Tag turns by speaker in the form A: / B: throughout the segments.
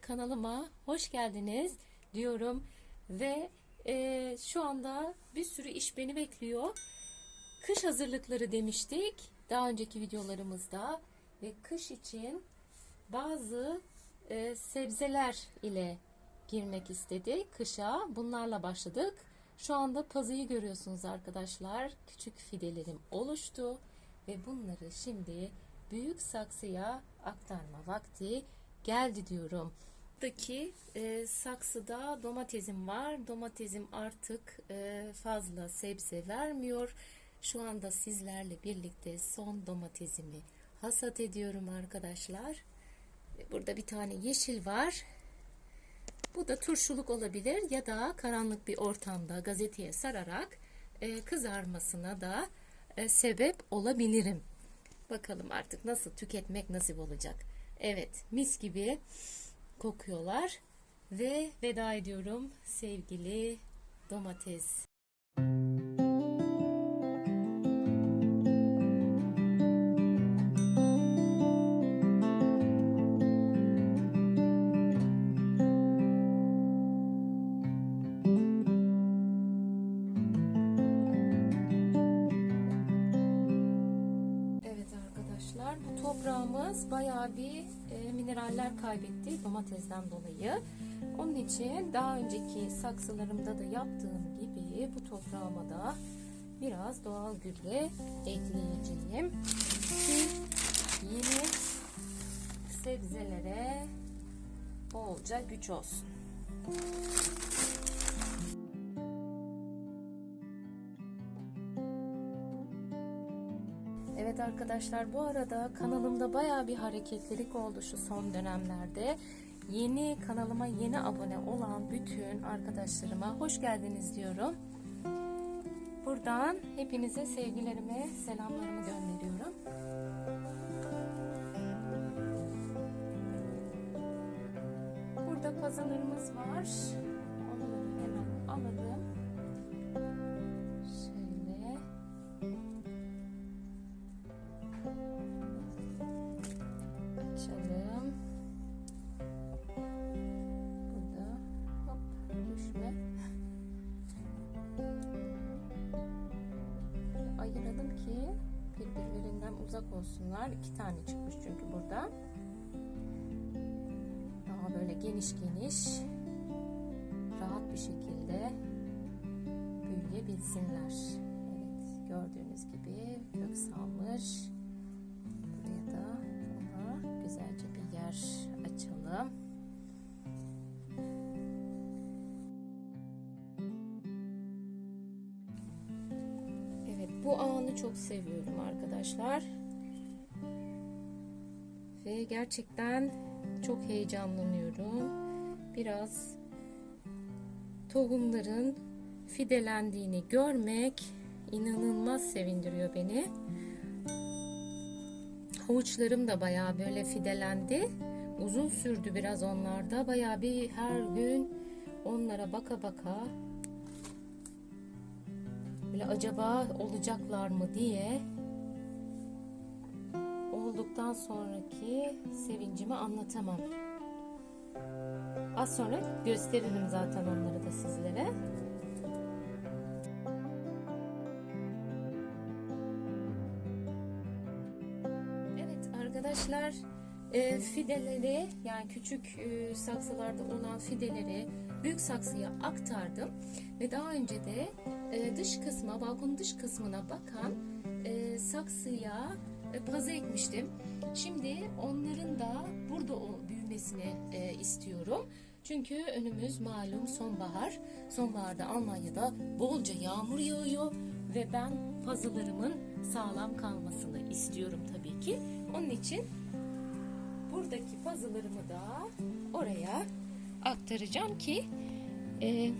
A: kanalıma hoş geldiniz diyorum ve e, şu anda bir sürü iş beni bekliyor. Kış hazırlıkları demiştik daha önceki videolarımızda ve kış için bazı e, sebzeler ile girmek istedik kışa. Bunlarla başladık. Şu anda pazıyı görüyorsunuz arkadaşlar. Küçük fidelerim oluştu ve bunları şimdi büyük saksıya aktarma vakti geldi diyorum. Buradaki e, saksıda domatesim var. Domatesim artık e, fazla sebze vermiyor. Şu anda sizlerle birlikte son domatesimi hasat ediyorum arkadaşlar. Burada bir tane yeşil var. Bu da turşuluk olabilir ya da karanlık bir ortamda gazeteye sararak e, kızarmasına da e, sebep olabilirim. Bakalım artık nasıl tüketmek nasip olacak. Evet mis gibi kokuyorlar ve veda ediyorum sevgili domates. Toprağımız bayağı bir mineraller kaybetti domatesden dolayı. Onun için daha önceki saksılarımda da yaptığım gibi bu toprağıma da biraz doğal gübre ekleyeceğim. Ki yeni sebzelere bolca güç olsun. Evet arkadaşlar bu arada kanalımda baya bir hareketlilik oldu şu son dönemlerde. Yeni kanalıma yeni abone olan bütün arkadaşlarıma hoş geldiniz diyorum. Buradan hepinize sevgilerimi, selamlarımı gönderiyorum. Burada pazarlarımız var. Onları hemen alalım. Olsunlar. İki tane çıkmış çünkü burada. Daha böyle geniş geniş rahat bir şekilde büyüyebilsinler. Evet gördüğünüz gibi kök salmış. Buraya da ona güzelce bir yer açalım. Evet bu ağını çok seviyorum arkadaşlar. Ve gerçekten çok heyecanlanıyorum. Biraz tohumların fidelendiğini görmek inanılmaz sevindiriyor beni. Havuçlarım da bayağı böyle fidelendi. Uzun sürdü biraz onlarda. Bayağı bir her gün onlara baka baka böyle acaba olacaklar mı diye olduktan sonraki sevincimi anlatamam. Az sonra gösteririm zaten onları da sizlere. Evet arkadaşlar e, fideleri yani küçük e, saksılarda olan fideleri büyük saksıya aktardım ve daha önce de e, dış kısma balkonun dış kısmına bakan e, saksıya pazı ekmiştim. Şimdi onların da burada o büyümesini e, istiyorum. Çünkü önümüz malum sonbahar. Sonbaharda Almanya'da bolca yağmur yağıyor ve ben pazılarımın sağlam kalmasını istiyorum tabii ki. Onun için buradaki pazılarımı da oraya aktaracağım ki e,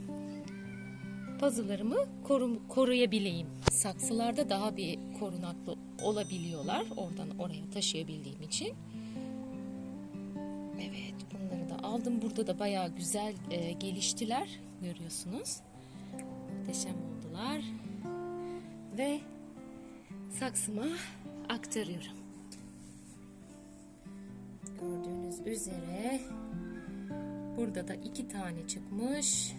A: pazılarımı koru, koruyabileyim. Saksılarda daha bir korunaklı olabiliyorlar. Oradan oraya taşıyabildiğim için. Evet bunları da aldım. Burada da bayağı güzel e, geliştiler. Görüyorsunuz. Muhteşem oldular. Ve saksıma aktarıyorum. Gördüğünüz üzere burada da iki tane çıkmış.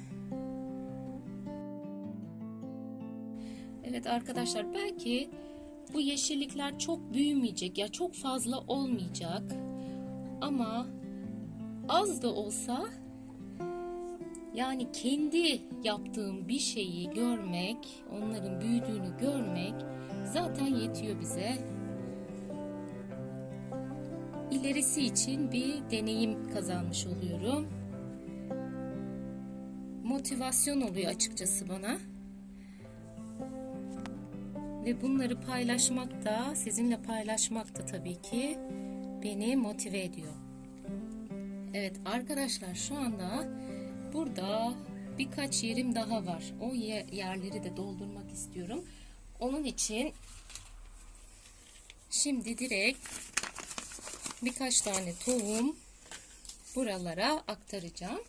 A: Evet arkadaşlar belki bu yeşillikler çok büyümeyecek ya çok fazla olmayacak. Ama az da olsa yani kendi yaptığım bir şeyi görmek, onların büyüdüğünü görmek zaten yetiyor bize. İlerisi için bir deneyim kazanmış oluyorum. Motivasyon oluyor açıkçası bana. Ve bunları paylaşmak da, sizinle paylaşmak da tabii ki beni motive ediyor. Evet arkadaşlar şu anda burada birkaç yerim daha var. O yerleri de doldurmak istiyorum. Onun için şimdi direkt birkaç tane tohum buralara aktaracağım.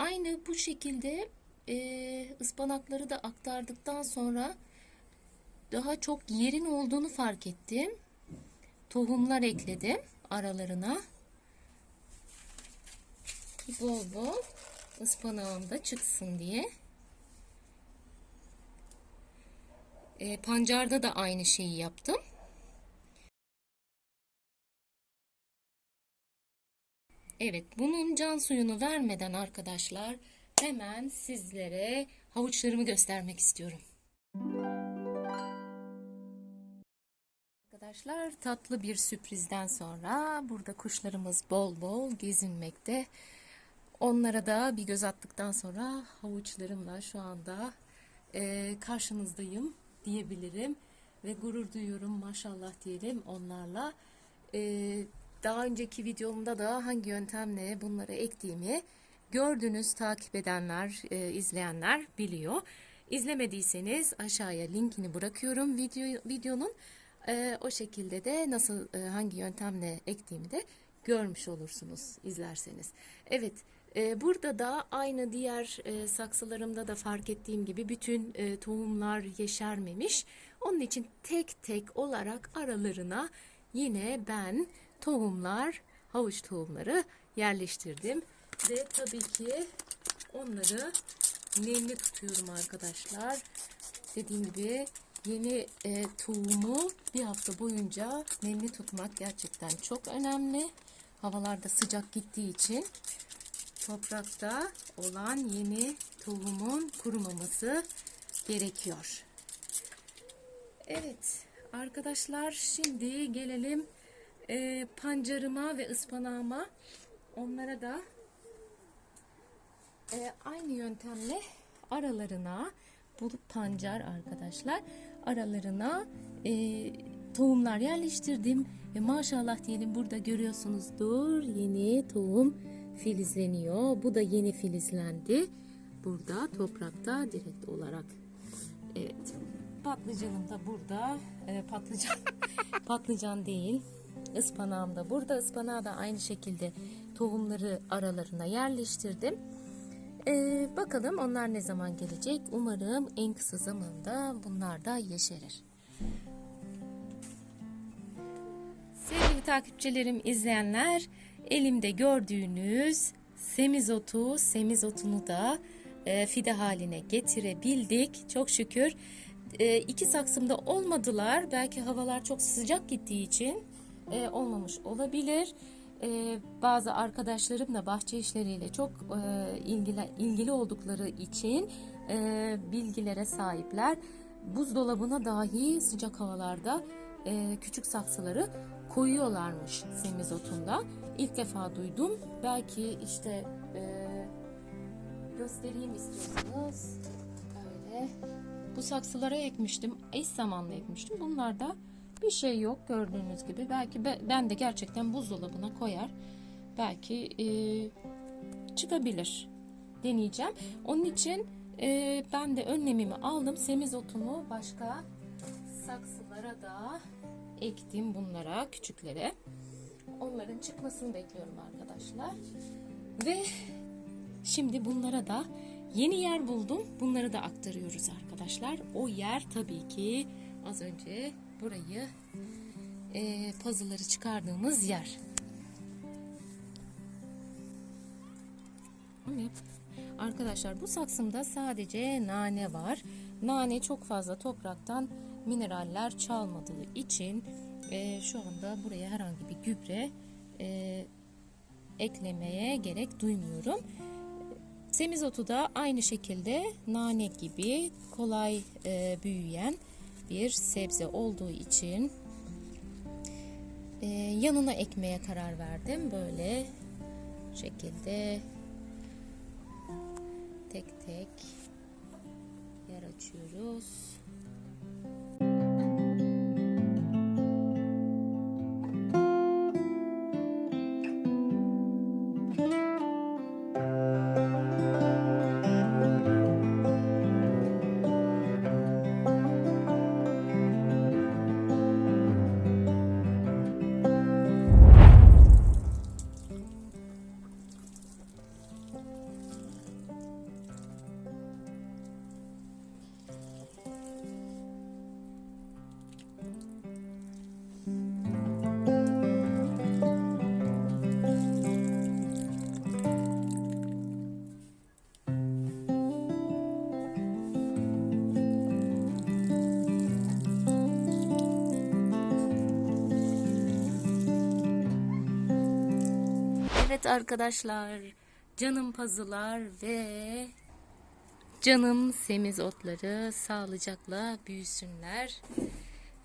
A: Aynı bu şekilde e, ıspanakları da aktardıktan sonra daha çok yerin olduğunu fark ettim. Tohumlar ekledim aralarına. Bol bol ıspanağım da çıksın diye. E, pancarda da aynı şeyi yaptım. Evet, bunun can suyunu vermeden arkadaşlar hemen sizlere havuçlarımı göstermek istiyorum. Arkadaşlar tatlı bir sürprizden sonra burada kuşlarımız bol bol gezinmekte. Onlara da bir göz attıktan sonra havuçlarımla şu anda e, karşınızdayım diyebilirim. Ve gurur duyuyorum maşallah diyelim onlarla. E, daha önceki videomda da hangi yöntemle bunları ektiğimi gördünüz, takip edenler, e, izleyenler biliyor. İzlemediyseniz aşağıya linkini bırakıyorum video, videonun. E, o şekilde de nasıl e, hangi yöntemle ektiğimi de görmüş olursunuz izlerseniz. Evet e, burada da aynı diğer e, saksılarımda da fark ettiğim gibi bütün e, tohumlar yeşermemiş. Onun için tek tek olarak aralarına yine ben tohumlar, havuç tohumları yerleştirdim. Ve tabii ki onları nemli tutuyorum arkadaşlar. Dediğim gibi yeni e, tohumu bir hafta boyunca nemli tutmak gerçekten çok önemli. Havalarda sıcak gittiği için toprakta olan yeni tohumun kurumaması gerekiyor. Evet arkadaşlar şimdi gelelim e, pancarıma ve ıspanağıma. Onlara da e, aynı yöntemle aralarına bu pancar arkadaşlar aralarına e, tohumlar yerleştirdim ve maşallah diyelim burada görüyorsunuzdur yeni tohum filizleniyor. Bu da yeni filizlendi. Burada toprakta direkt olarak. Evet. Patlıcanım da burada. E, patlıcan patlıcan değil. Ispanağım da burada. Ispanağı da aynı şekilde tohumları aralarına yerleştirdim. Ee, bakalım onlar ne zaman gelecek. Umarım en kısa zamanda bunlar da yeşerir. Sevgili takipçilerim, izleyenler, elimde gördüğünüz semizotu, semizotunu da e, fide haline getirebildik. Çok şükür. E, iki saksımda olmadılar. Belki havalar çok sıcak gittiği için e, olmamış olabilir. E, bazı arkadaşlarım da bahçe işleriyle çok e, ilgili, ilgili oldukları için e, bilgilere sahipler. Buzdolabına dahi sıcak havalarda e, küçük saksıları koyuyorlarmış semizotunda. İlk defa duydum. Belki işte e, göstereyim istiyorsanız. Böyle. Bu saksılara ekmiştim. Eş zamanlı ekmiştim. Bunlar da bir şey yok gördüğünüz gibi. Belki ben de gerçekten buzdolabına koyar. Belki e, çıkabilir. Deneyeceğim. Onun için e, ben de önlemimi aldım. Semizotumu başka saksılara da ektim bunlara küçüklere. Onların çıkmasını bekliyorum arkadaşlar. Ve şimdi bunlara da Yeni yer buldum. Bunları da aktarıyoruz arkadaşlar. O yer tabii ki az önce burayı e, puzzle'ları çıkardığımız yer. Evet. Arkadaşlar bu saksımda sadece nane var. Nane çok fazla topraktan mineraller çalmadığı için e, şu anda buraya herhangi bir gübre e, eklemeye gerek duymuyorum. Semizotu da aynı şekilde nane gibi kolay e, büyüyen bir sebze olduğu için e, yanına ekmeye karar verdim. Böyle şekilde tek tek yer açıyoruz. Evet arkadaşlar, canım pazılar ve canım semizotları sağlıcakla büyüsünler.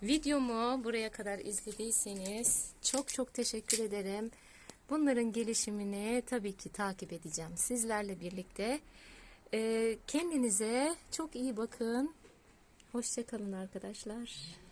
A: Videomu buraya kadar izlediyseniz çok çok teşekkür ederim. Bunların gelişimini tabii ki takip edeceğim sizlerle birlikte. Ee, kendinize çok iyi bakın. Hoşçakalın arkadaşlar.